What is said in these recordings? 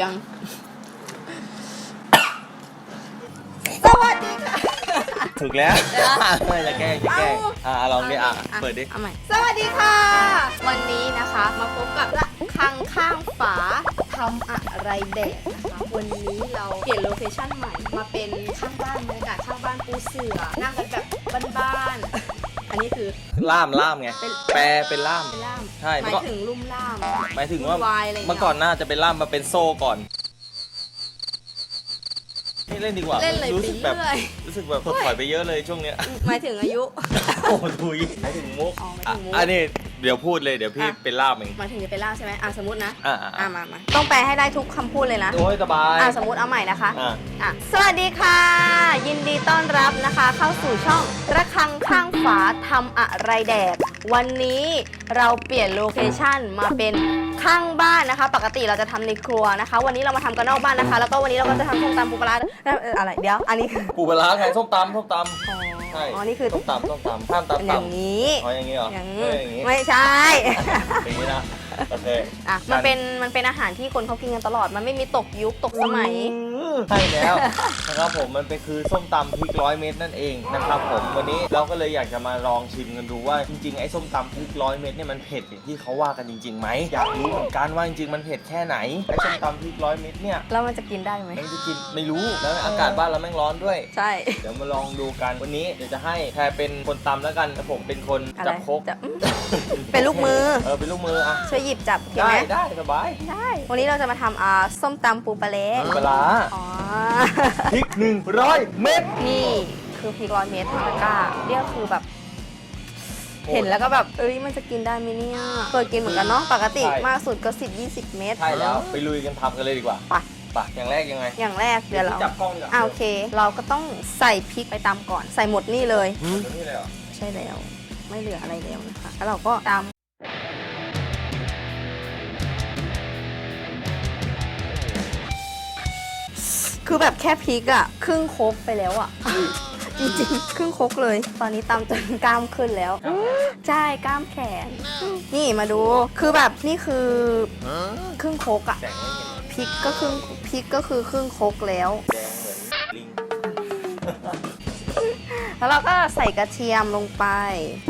ยัง สวัสดีค่ะ ถูกแล้วเดี๋ยวไม่จะแกล้งจะแกล้งเอ้าอ่าลองดิอะเปิดดิเอาใหม่สวัสดีค่ะ วันนี้นะคะมาพบกับละคังข้างฝาทำอะไรแดดนะคะ วันนี้เราเปลี่ยนโลเคชั่นใหม่ มาเป็นข้างบ้านบรรยากาศข้างบ้านปูเสือนั่งกันแบบบ้านๆอันนี้คือล่ามล่ามไง เป็น แปลเป็นล่าม เป็นล่าม ใช่หเมื่มาอยก่อนถึงลุ่มล่าม หมายถึงว่าวุ่นวายอะไรย่างเมื่งี้อยก่อนน่าจะเป็นล่ามมาเป็นโซ่ก่อนนี่เล่นดีกว่าเล่นเลยรู้ไปสึกแบบ เรื่อย รู้สึกแบบถดถอยไปเยอะเลยช่วงเนี้ย หมายถึงอายุ โอ้โหทุยหมายถึงมุกอ๋อหมายถึงมุกอะอันนี้เดี๋ยวพูดเลยเดี๋ยวพี่อะ เป็นล่ามเองหมายถึงจะเป็นล่ามใช่ไหมอะสมมตินะอะอะอะอะมามาต้องแปลให้ได้ทุกคำพูดเลยนะ โอ้ยสบาย อะสมมติเอาใหม่นะคะอะ อะสวัสดีค่ะ ยินดีต้อนรับนะคะ เข้าสู่ช่องระคังข้างฝาทำอะไรแดด วันนี้เราเปลี่ยนโลเคชั่นมาเป็นข้างบ้านนะคะ ปกติเราจะทำในครัวนะคะ วันนี้เรามาทำกันนอกบ้านนะคะ แล้วก็วันนี้เราก็จะทำส้มตำปูปลาร้าเอ่อเอ่ออะไรเดี๋ยว อันนี้คือ ปูปลาร้าไงส้มตำส้มตอ๋อำใช่อ๋อนี่คือ ส้มตำส้มตำห้ามเป็นตำอย่างตำนี้ อ๋ออย่างนี้เหรออย่างเอออย่างนี้ ไม่ใช่ อย่างนี้นะโอ เคอะมันเป็นมันเป็นอาหารที่คนเขากินกันตลอด มันไม่มีตกยุคตกสมัย ใช่แล้วนะครับผมมันเป็นคือส้มตำพริกร้อยเม็ดนั่นเองนะครับผมวันนี้เราก็เลยอยากจะมาลองชิมกันดูว่าจริงๆไอ้ส้มตำพริกร้อยเม็ดเนี่ยมันเผ็ดอย่างที่เขาว่ากันจริงๆไหมอยากรู้เหมือนกันว่าจริงๆมันเผ็ดแค่ไหนไอ้ส้มตำพริกร้อยเม็ดเนี่ยแล้วมันจะกินได้ไหมมันจะกินไม่รู้แล้วอากาศบ้านเราแม่งร้อนด้วย ใช่ เดี๋ยวมาลองดูกันวันนี้เดี๋ยวจะให้แพรเป็นคนตำแล้วกันแต่ผมเป็นคนอะไรจับโคกจะอืมเป็นลูกมือเออเป็นลูกมืออะช่วยหยิบจับเห็นได้ไหมได้สบายได้ วันนี้เราจะมาทำอ่าส้มตำปูปลาเละปลาร้าอ๋อ พริกหนึ่งร้อยเม็ดนี่คือพริกร้อยเม็ดตะกร้าเรียกคือแบบ เห็นแล้วก็แบบเอ้ยมันจะกินได้ไหมเนี่ยเคยกินเหมือนกันเนาะปกติมากสุดก็ 10 20 เม็ดใช่แล้วไปลุยกันทำกันเลยดีกว่าไปไปอย่างแรกยังไง อย่างแรกเดี๋ยวเราจับกล้องดีกว่าอ่าโอเค เราก็ต้องใส่พริกไปตามก่อน ใส่หมดนี่เลยเดี๋ยวนี่เลยเหรอใช่แล้ว ไม่เหลืออะไรแล้วนะคะ แล้วเราก็ตาม คือแบบแค่พริกอะครึ่งโคกไปแล้วอะจริงๆ ครึ่งโคกเลย ตอนนี้ตามจนกล้ามขึ้นแล้ว ใช่กล้ามแขน นี่มาดู คือแบบนี่คือครึ่งโคกอะแสงไม่เห็นพริกก็ครึ่งพริกก็คือครึ่งโคกแล้วแดงเหมือนลิงแล้วเราก็ใส่กระเทียมลงไป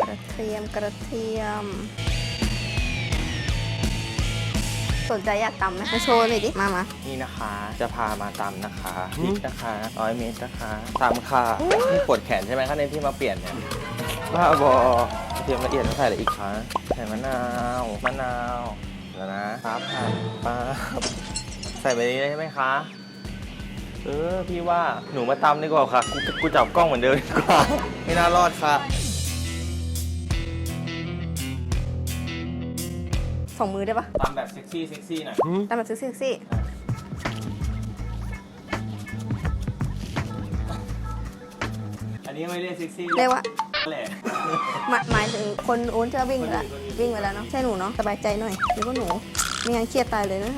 กระเทียมกระเทียม สนใจอยากตำไหมมาโชว์หน่อยดิ มามานี่นะคะจะพามาตำนะคะพริกนะคะร้อยเมตรนะคะตำค่ะนี่ปวดแขนใช่ไหมคะในที่มาเปลี่ยนเนี่ยบ้าบอกระเทียมละเอียดแล้วใส่อะไรอีกคะใส่มะนาวมะนาวแล้วนะครับค่ะป๊าบใส่ไปนี้เลยใช่ไหมคะเออพี่ว่าหนูมาตำดีกว่าค่ะกูกูจับกล้องเหมือนเดิมดีกว่าไม่น่ารอดค่ะ ส่งมือได้ปะตำแบบเซ็กซี่เซ็กซี่หน่อยตำแบบเซ็กซี่เซ็กซี่อันนี้ไม่เรียกเซ็กซี่เรียกว่าแหละหมายหมายถึงคนโอนจะวิ่งไปแล้ววิ่งไปแล้วเนาะใช่หนูเนาะสบายใจหน่อยเดี๋ยวก็หนูไม่งั้นเครียดตายเลยนะ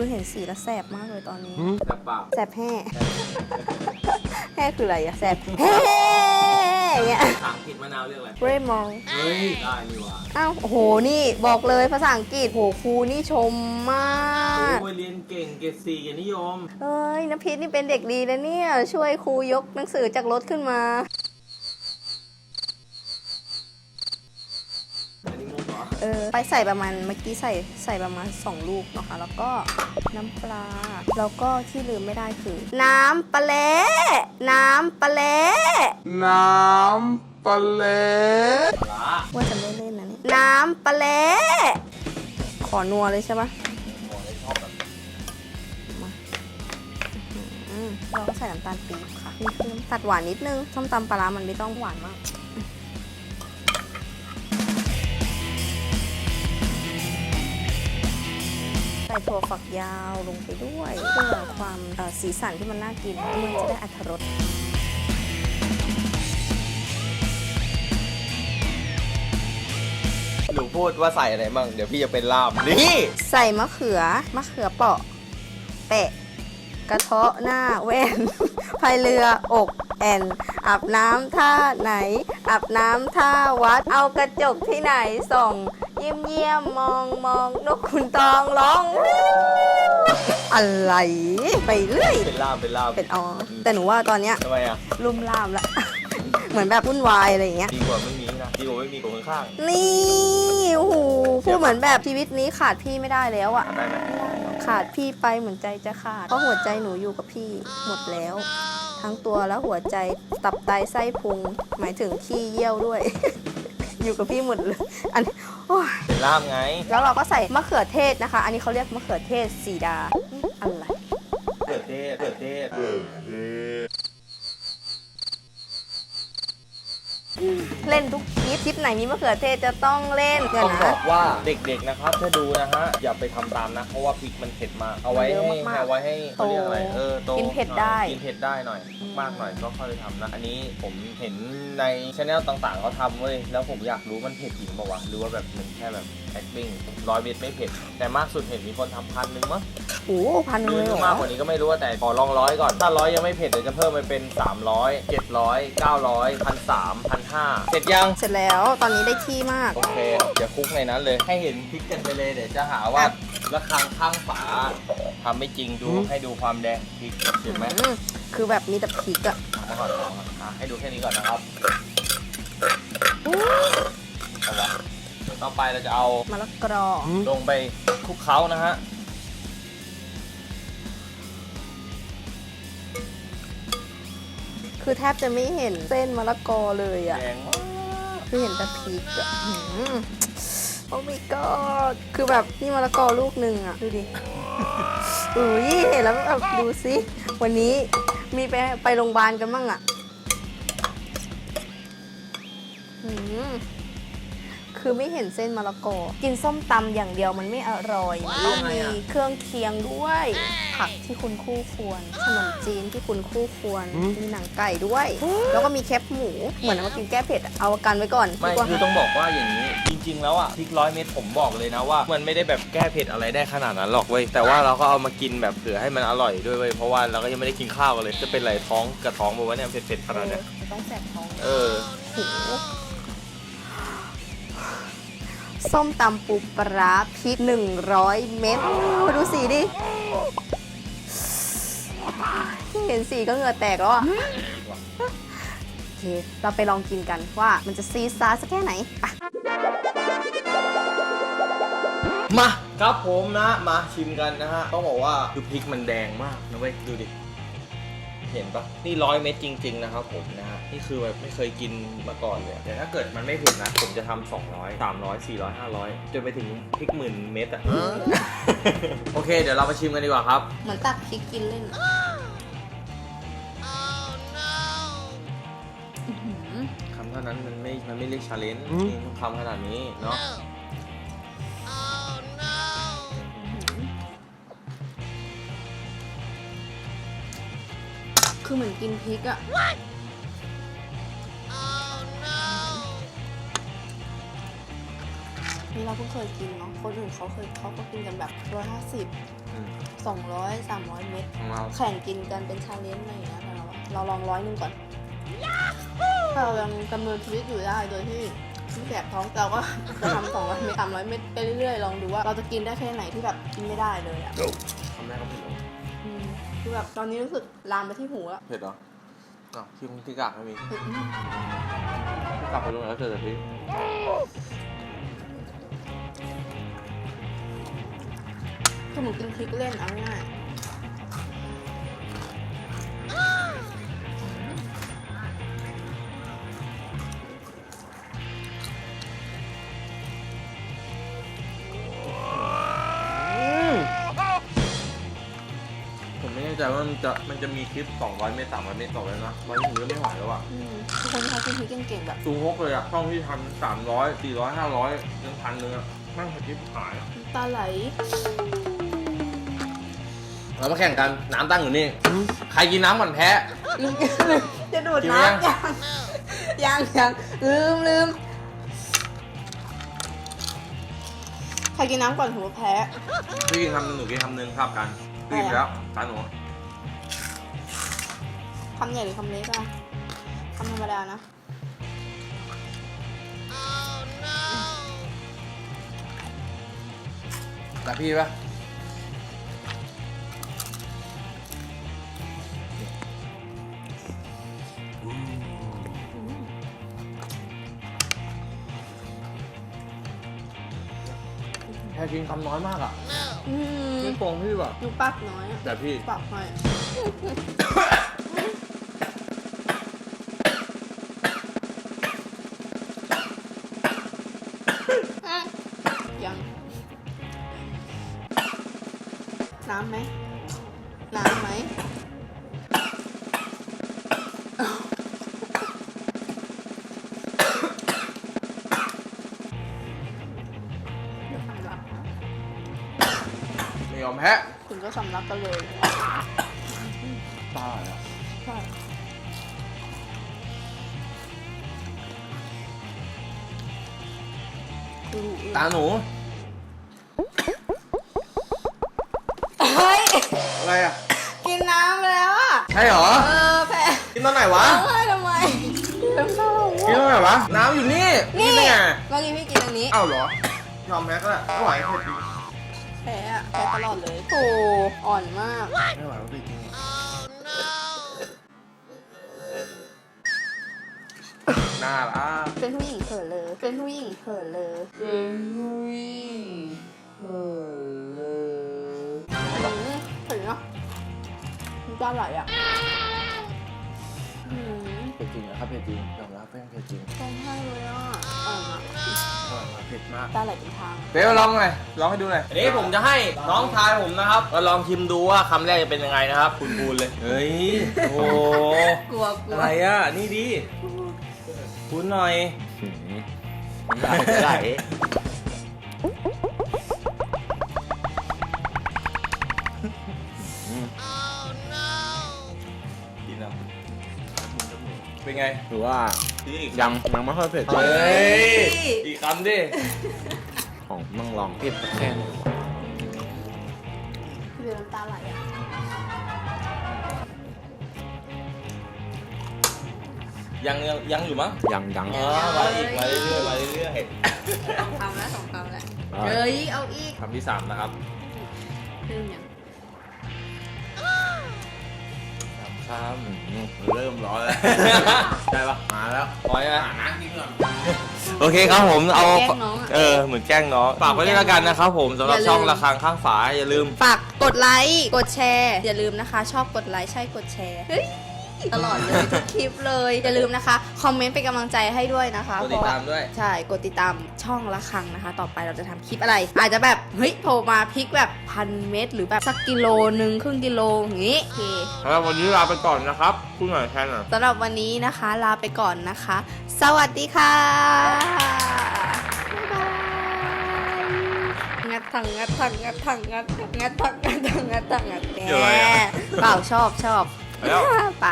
คือเห็นสีแล้วแสบมากเลยตอนนี้แต่เปล่าแสบแห่ แห่คืออะไรอะแสบแห่อย่างเงี้ยถามผิดมะนาวเรียกอะไร เรมองเฮ้ย ได้นี่หว่าอ้าวโอ้โห นี่บอกเลยภาษาอังกฤษโหครูนี่ชมมาก โอ้ยเรียนเก่งเกรดสี่เกียรตินิยม เอ้ยนภิษนี่เป็นเด็กดีนะเนี่ย ช่วยครูยกหนังสือจากรถขึ้นมา อันนี้มุก เหรอเออไปใส่ประมาณเมื่อกี้ใส่ใส่ประมาณ 2 ลูกนะคะ แล้วก็น้ำปลา แล้วก็ที่ลืมไม่ได้คือ น้ำปลาเละน้ำปลาเละน้ำปลาเละปลาร้าว่าจะไม่เล่นนะเนี่ยน้ำปลาเละขอนัวเลยใช่ปะหมอเลยชอบแบบอืมเราก็ใส่น้ำตาลปี๊บค่ะนี่คือตัดหวานนิดนึงส้มตำปลาร้ามันไม่ต้องหวานมาก ใส่ถั่วฝักยาวลงไปด้วยเพื่อความเอ่อสีสันที่มันน่ากินมันจะได้อรรถรสหนูพูดว่าใส่อะไรบ้างเดี๋ยวพี่จะเป็นล่ามนี่ใส่มะเขือมะเขือเปราะ แปะ กระเทาะหน้าแว่นพายเรืออก แอนอาบน้ำท่าไหนอาบน้ำท่าวัด เอากระจกที่ไหนส่องเยี่ยมเยี่ยมมองมองนกคุณตองร้องอะไรไปเรื่อยเป็นล่ามเป็นล่ามเป็นอ๋อแต่หนูว่าตอนเนี้ยทำไมอะลุ่มล่ามละ เหมือนแบบวุ่นวายอะไรอย่างเงี้ยดีกว่าไม่มีนะดีกว่าไม่มีคนข้างนี่โอ้โหพูดเหมือนแบบชีวิตนี้ขาดพี่ไม่ได้แล้วอะๆได้ไหม ขาดพี่ไปเหมือนใจจะขาด เพราะหัวใจหนูอยู่กับพี่หมดแล้ว ทั้งตัวและหัวใจตับไตไส้พุง หมายถึงขี้เยี่ยวด้วย อยู่กับพี่หมดเลยอันโอ้ยเป็นล่ามไง แล้วเราก็ใส่มะเขือเทศนะคะ อันนี้เขาเรียกมะเขือเทศสีดาอืมอะไรเปิดเทศเปิดเทศ เล่นทุกคลิปคลิปไหนมีมะเขือเทศจะต้องเล่นเดี๋ยวต้องบนะอกว่าเด็กๆนะครับ ถ้าดูนะฮะ อย่าไปทำตามนะ เพราะว่าพริกมันเผ็ดมาก เอาไว้เยอะให้มากๆเอาไว้ให้เขาเรียกอะไรเออโตกินเผ็ดได้กินเผ็ดได้หน่อยมากหน่อยก็ค่อยทำนะ อันนี้ผมเห็นในช anel ต่างๆเขาทำเว้ยแล้วผมอยากรู้มันเผ็ดจริงเปล่าวะหรือว่าแบบมันแค่แบบ acting ร้อยเม็ดไม่เผ็ดแต่มากสุดเห็นมีคนทำพันหนึ่งมั้ง โอ้โหพันหรืเลยอเหรอ มากกว่านี้ก็ไม่รู้ว่าแต่ขอลองร้อยก่อน ถ้าร้อยยังไม่เผ็ดเดี๋ยวจะเพิ่มไปเป็น 300 700 900 1,300 1,500เสร็จยัง เสร็จแล้วตอนนี้ได้ที่มาก โอเค เดี๋ยวคลุกในนั้นเลย ให้เห็นพริกกันไปเลยเดี๋ยวจะหาว่าระฆังข้างฝาทำไม่จริงดูให้ดูความแดงพริกเห็นไหมอืมคือแบบมีแต่พริกอะเอามาก่อนเอามาก่อนอะให้ดูแค่นี้ก่อนนะครับเอาละเดี๋ยวต่อไปเราจะเอามะละกอ ลงไปคลุกเคล้านะฮะ คือแทบจะไม่เห็นเส้นมะละกอเลยอะแดงมากคือเห็นแต่พริกอะหืมโอ้ my god คือแบบนี่มะละกอลูกหนึ่งอะดูดิ อุ้ยเห็นแล้วแบบดูสิวันนี้มีไปไปโรงพยาบาลกันบ้างอะหืม คือไม่เห็นเส้นมะละกอ กินส้มตำอย่างเดียวมันไม่อร่อยมันต้องมีเครื่องเคียงด้วย ผักที่คุณคู่ควร ขนมจีนที่คุณคู่ควร มีหนังไก่ด้วย แล้วก็มีแคบหมู เหมือนเอามากินแก้เผ็ดอะเอากันไว้ก่อนไม่ดีกว่าคือต้องบอกว่าอย่างนี้ จริง ๆ แล้วอะพริกร้อยเม็ดผมบอกเลยนะว่า มันไม่ได้แบบแก้เผ็ดอะไรได้ขนาดนั้นหรอกเว้ยแต่ว่าเราก็เอามากินแบบเผื่อให้มันอร่อยด้วยเว้ยเพราะว่าเราก็ยังไม่ได้กินข้าวกันเลยจะเป็นไรท้องกระท้องบอกว่าเนี่ยเผ็ดๆขนาดเนี้ยเออต้องแสบท้องเออโห ส้มตำปูปลาร้าพริก100 เม็ดดูสีดิ เห็นสีก็เหงื่อแตกแล้วอะโอเค เราไปลองกินกันว่ามันจะซีซาสักแค่ไหนไปมาครับผมนะ มาชิมกันนะฮะ ต้องบอกว่าคือพริกมันแดงมากนะเว้ย ดูดิ เห็นปะนี่ร้อยเม็ดจริง ๆ นะครับผมนะฮะนี่คือแบบไม่เคยกินมาก่อนเลยแต่ถ้าเกิดมันไม่เผ็ดนะ ผมจะทำ200 300 400 500จนไปถึงพริกหมื่นเม็ดอะโอเค เดี๋ยวเรามาชิมกันดีกว่าครับ เหมือนตักพริกกินเล่นอะอื้อหือ คำเท่านั้นมันไม่ มันไม่เรียกชาเลนจ์ต้องคำขนาดนี้เนาะ คือเหมือนกินพริกอะนี่เราเพิ่งเคยกินเนาะ คนอื่นเขาเคยเขาก็กินกันแบบร้อยห้าสิบอืมสองร้อยสามร้อยเม็ด ของเราแข่งกินกันเป็นชาเลนจ์อะไรอย่างเงี้ยแต่เราอะเราลองร้อยหนึ่งก่อน ถ้าเรายังดำเนินชีวิตอยู่ได้โดยที่ไม่แสบท้องแต่เราก็ จะทำสองร้อยเม็ดสามร้อยเม็ดไปเรื่อยๆ ลองดูว่าเราจะกินได้แค่ไหนที่แบบกินไม่ได้เลยอะคำแรกก็เผ็ดแล้วอืม คือแบบตอนนี้รู้สึกลามไปที่หูแล้วเผ็ดเหรออ้าวที่คงที่กากไม่มีเผ็ดมากที่กากไปตรงไหนแล้วเจอแต่พริกคือเหมือนกินพริกเล่นเอาง่าย ว่ามันจะมันจะมีคลิป200เมตร300เมตรต่อเลยนะร้อยถึงก็ไม่ไหวแล้วอะอืมทุกคนที่เขากินพริกเก่งๆแบบซูฮกเลยอะช่องที่ทำ300 400 500ยังพันหนึงอะนั่งสคลิปหายน้ำตาไหลเรามาแข่งกันน้ำตั้งอยู่นี่ ใครกินน้ำก่อนแพ้ ลืมจะดูดกินไหมน้ำยังยังยังลืมลืมใครกินน้ำก่อนถือว่าแพ้ พี่กินคำหนึ่งหนูกินคำหนึ่งครับกันพี่กินแล้วตาหนู คำใหญ่หรือคำเล็กอะคำธรรมดานะ แต่พี่ปะแค่กินคำน้อยมากอะอืมไม่โกงพี่ว่ะ ดูปากน้อยอะแต่พี่ ปากน้อย อมแพ้คุณก็สำลักกันเลยตายอะใช่ดูตาหนูเฮ้ย อะไรอะกินน้ำไปแล้วอะ ใช่เหรอ เออแพ้กินตอนไหนวะ เอ้ยทำไมน้ำเศร้ากินตอนไหนวะ น้ำอยู่นี่นี่ได้ไงเมื่อกี้พี่กินอันนี้ เอ้าเหรอยอมแพ้ก็ได้ไม่ไหวเผ็ดดิแพ้อะแพ้ตลอดเลยโอ้อ่อนมาก ไม่ไหวก็ไปกินน่ารักเป็นผู้หญิงเขินเลย เป็นผู้หญิงเขินเลยเป็นผู้หญิงเอออืมเผ็ดเนาะน้ำตาไหลอะอืม เผ็ดจริงนะครับเผ็ดจริงยอมรับเผ็ดเผ็ดจริงร้องไห้เลยอะอ่อนอะอร่อยมากเผ็ดมากตาไหลเป็นทาง เป๊ะลองหน่อยลองให้ดูหน่อยอันนี้ผมจะให้น้องชายผมนะครับมาลองชิมดูว่าคำแรกจะเป็นยังไงนะครับ คุณบูนเลย เฮ้ย โอ้กลัวกลัวอะไรอะ นี่ดี คุณหน่อย ไหล ไงหรือว่าซื้ออีกยังยังไม่ค่อยเผ็ดเฮ้ยอีกคำดิของต้องลองเผ็ดสักแค่หนึงพี่เบลน้ำตาไหลอะยังยังยังอยู่มั้งยังยังอ๋อมาอีกมาเรื่อยๆมาเรื่อยสองคำแล้วสองคำแล้วอ่าเฮ้ยเอาอีกๆคำที่สามนะครับเริ่มยัง คอืมเริ่มร้อนแล้วำได้ปะมาแล้วพอใช่ไหมโอเคครับผมเอาแกล้งน้องอะเออเหมือนแกล้งน้องฝากไว้ด้วยแล้วกันนะครับผมสำหรับอย่าลืมช่องระฆังข้างฝาอย่าลืม ฝากกดไลค์ กดแชร์ อย่าลืมนะคะ ชอบกดไลค์ ใช่กดแชร์ เฮ้ย ตลอดเลยทุกคลิปเลย อย่าลืมนะคะ คอมเมนต์เป็นกำลังใจให้ด้วยนะคะกดติดตามด้วย ใช่ กดติดตามช่องละครังนะคะ ต่อไปเราจะทำคลิปอะไร อาจจะแบบ เฮ้ยโผล่มาพริกแบบพันเม็ดหรือแบบสักกิโลหนึ่งครึ่งกิโลอย่างงี้ โอเคสำหรับวันนี้ลาไปก่อนนะครับพูดหน่อยแค่หน่อย สำหรับวันนี้นะคะ ลาไปก่อนนะคะ สวัสดีค่ะบ๊ายบายงัดถังงัดถังงัดถังงัดถังงัดถังงัดถังงัดถังงัดแหมเปล่าชอบชอบไปแล้วไป